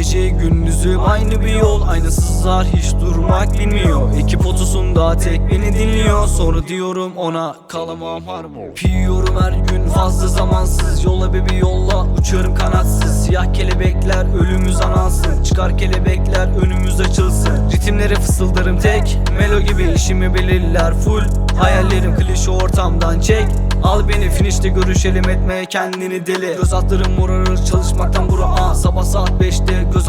Gece gündüzüm aynı bir yol Aynasızlar hiç durmak bilmiyor. Ekip otosunda tek beni dinliyor. Sonra diyorum ona kalamam harbi Piyorum her gün fazla zamansız. Yola bir yolla uçarım kanatsız. Siyah kelebekler ölümüz anansın Çıkar kelebekler önümüz açılsın. Ritimlere fısıldarım tek Melo gibi işimi belirler full. Hayallerim klişe ortamdan çek. Al beni finişte görüşelim etme kendini deli. Göz altlarım morarır çalışmaktan bura aa Sabah saat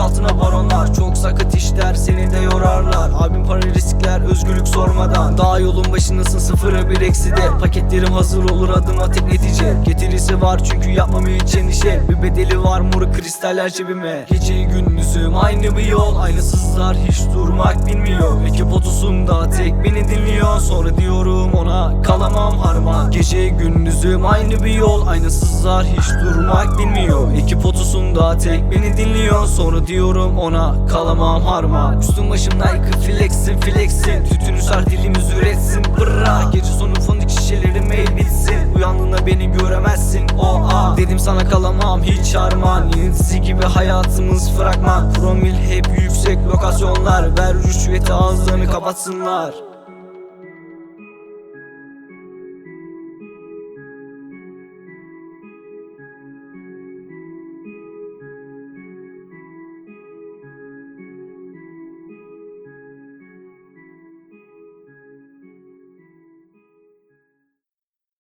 5'te gözaltına baronlar. Çok sakıt işler seni de yorarlar. Abim para riskler özgürlük sormadan. Daha yolun başındasın sıfıra bir ekside. Paketlerim hazır olur adıma tek netice. Getirisi var çünkü yapmam hiç endişe Bir bedeli var moru kristaller cebime. Gece gündüzüm aynı bir yol. Aynasızlar hiç durmak bilmiyor. Ekip otosunda tek beni dinliyor. Sonra diyorum ona Gece gündüzüm aynı bir yol. Aynasızlar hiç durmak bilmiyor. Ekip otosunda tek beni dinliyor. Sonra diyorum ona kalamam harman. Üstüm başım Nike flexin flexin Tütünü sar dilimiz üretsin bırra Gece sonu fındık şişeleri mail bilsin Uyandığında beni göremezsin o a. Dedim sana kalamam hiç harman Yeni dizi gibi hayatımız fragman. Promil hep yüksek lokasyonlar. Ver rüşveti ağızlarını kapatsınlar